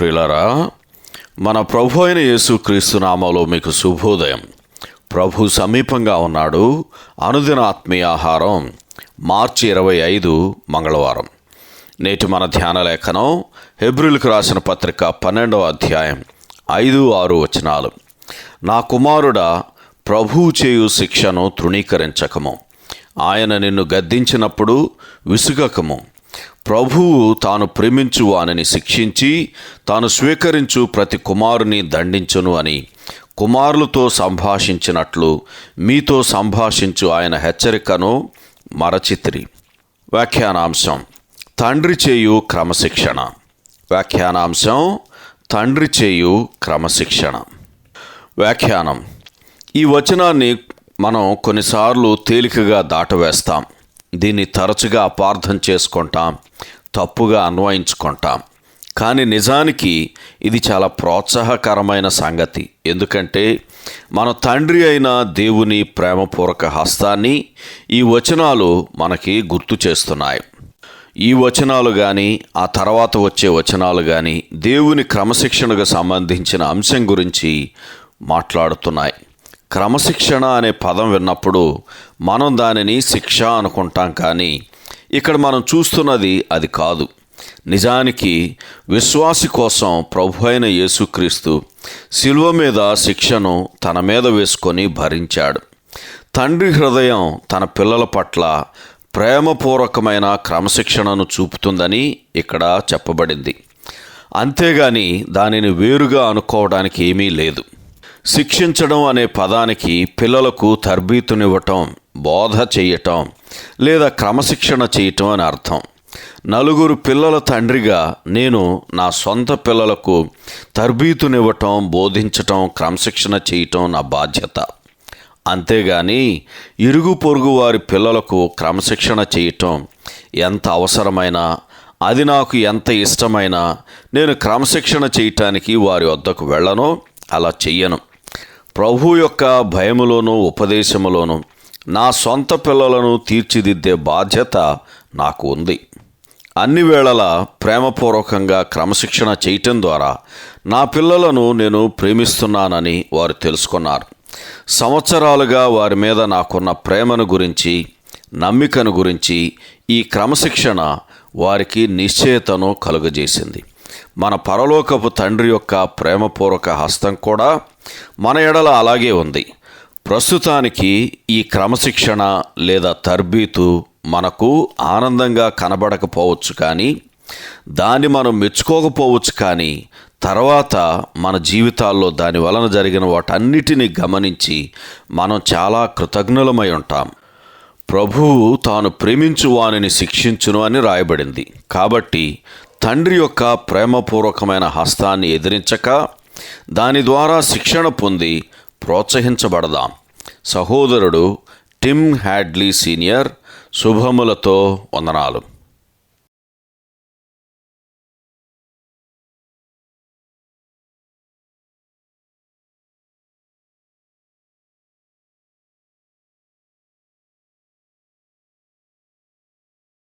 ప్రియులరా మన ప్రభు అయిన యేసుక్రీస్తు నామంలో మీకు శుభోదయం. ప్రభు సమీపంగా ఉన్నాడు. అనుదిన ఆత్మీయ ఆహారం మార్చి ఇరవై ఐదు మంగళవారం. నేటి మన ధ్యాన లేఖనం హెబ్రిల్కు రాసిన పత్రిక పన్నెండవ అధ్యాయం ఐదు ఆరు వచనాలు. నా కుమారుడా ప్రభువు చేయు శిక్షను తృణీకరించకము. ఆయన నిన్ను గద్దించినప్పుడు విసుగకము. ప్రభువు తాను ప్రేమించు వానిని శిక్షించి తాను స్వీకరించు ప్రతి కుమారుని దండించును అని కుమారులతో సంభాషించినట్లు మీతో సంభాషించు ఆయన హెచ్చరికను మరచిత్రి. వ్యాఖ్యానాంశం తండ్రి చేయు క్రమశిక్షణ. వ్యాఖ్యానాంశం తండ్రి చేయు క్రమశిక్షణ. వ్యాఖ్యానం ఈ వచనాన్ని మనం కొన్నిసార్లు తేలికగా దాటవేస్తాం. దీన్ని తరచుగా అపార్థం చేసుకుంటాం తప్పుగా అన్వయించుకుంటాం. కానీ నిజానికి ఇది చాలా ప్రోత్సాహకరమైన సంగతి. ఎందుకంటే మన తండ్రి అయిన దేవుని ప్రేమపూర్వక హస్తాన్ని ఈ వచనాలు మనకి గుర్తు చేస్తున్నాయి. ఈ వచనాలు కానీ ఆ తర్వాత వచ్చే వచనాలు కానీ దేవుని క్రమశిక్షణకు సంబంధించిన అంశం గురించి మాట్లాడుతున్నాయి. క్రమశిక్షణ అనే పదం విన్నప్పుడు మనం దానిని శిక్ష అనుకుంటాం కానీ ఇక్కడ మనం చూస్తున్నది అది కాదు. నిజానికి విశ్వాసి కోసం ప్రభు అయిన యేసుక్రీస్తు శిల్వ మీద శిక్షను తన మీద వేసుకొని భరించాడు. తండ్రి హృదయం తన పిల్లల పట్ల ప్రేమపూర్వకమైన క్రమశిక్షణను చూపుతుందని ఇక్కడ చెప్పబడింది. అంతేగాని దానిని వేరుగా అనుకోవడానికి ఏమీ లేదు. శిక్షించడం అనే పదానికి పిల్లలకు తర్బీతునివ్వటం బోధ చేయటం లేదా క్రమశిక్షణ చేయటం అని అర్థం. నలుగురు పిల్లల తండ్రిగా నేను నా సొంత పిల్లలకు తర్బీతునివ్వటం బోధించటం క్రమశిక్షణ చేయటం నా బాధ్యత. అంతేగాని ఇరుగు పొరుగు వారి పిల్లలకు క్రమశిక్షణ చేయటం ఎంత అవసరమైనా అది నాకు ఎంత ఇష్టమైనా నేను క్రమశిక్షణ చేయటానికి వారి వద్దకు వెళ్ళను అలా చెయ్యను. ప్రభు యొక్క భయములోను ఉపదేశములోను నా సొంత పిల్లలను తీర్చిదిద్దే బాధ్యత నాకు ఉంది. అన్ని వేళలా ప్రేమపూర్వకంగా క్రమశిక్షణ చేయటం ద్వారా నా పిల్లలను నేను ప్రేమిస్తున్నానని వారు తెలుసుకున్నారు. సంవత్సరాలుగా వారి మీద నాకున్న ప్రేమను గురించి నమ్మికను గురించి ఈ క్రమశిక్షణ వారికి నిశ్చయతను కలుగజేసింది. మన పరలోకపు తండ్రి యొక్క ప్రేమపూర్వక హస్తం కూడా మన ఎడల అలాగే ఉంది. ప్రస్తుతానికి ఈ క్రమశిక్షణ లేదా తర్బీతు మనకు ఆనందంగా కనబడకపోవచ్చు కానీ దాన్ని మనం మెచ్చుకోకపోవచ్చు కానీ తర్వాత మన జీవితాల్లో దాని వలన జరిగిన వాటన్నిటిని గమనించి మనం చాలా కృతజ్ఞులమై ఉంటాం. ప్రభువు తాను ప్రేమించు వానిని శిక్షించును అని రాయబడింది. కాబట్టి తండ్రి యొక్క ప్రేమపూర్వకమైన హస్తాన్ని ఎదిరించక దాని ద్వారా శిక్షణ పొంది ప్రోత్సహించబడదాం. సహోదరుడు టిమ్ హ్యాడ్లీ సీనియర్ శుభములతో వందనాలు.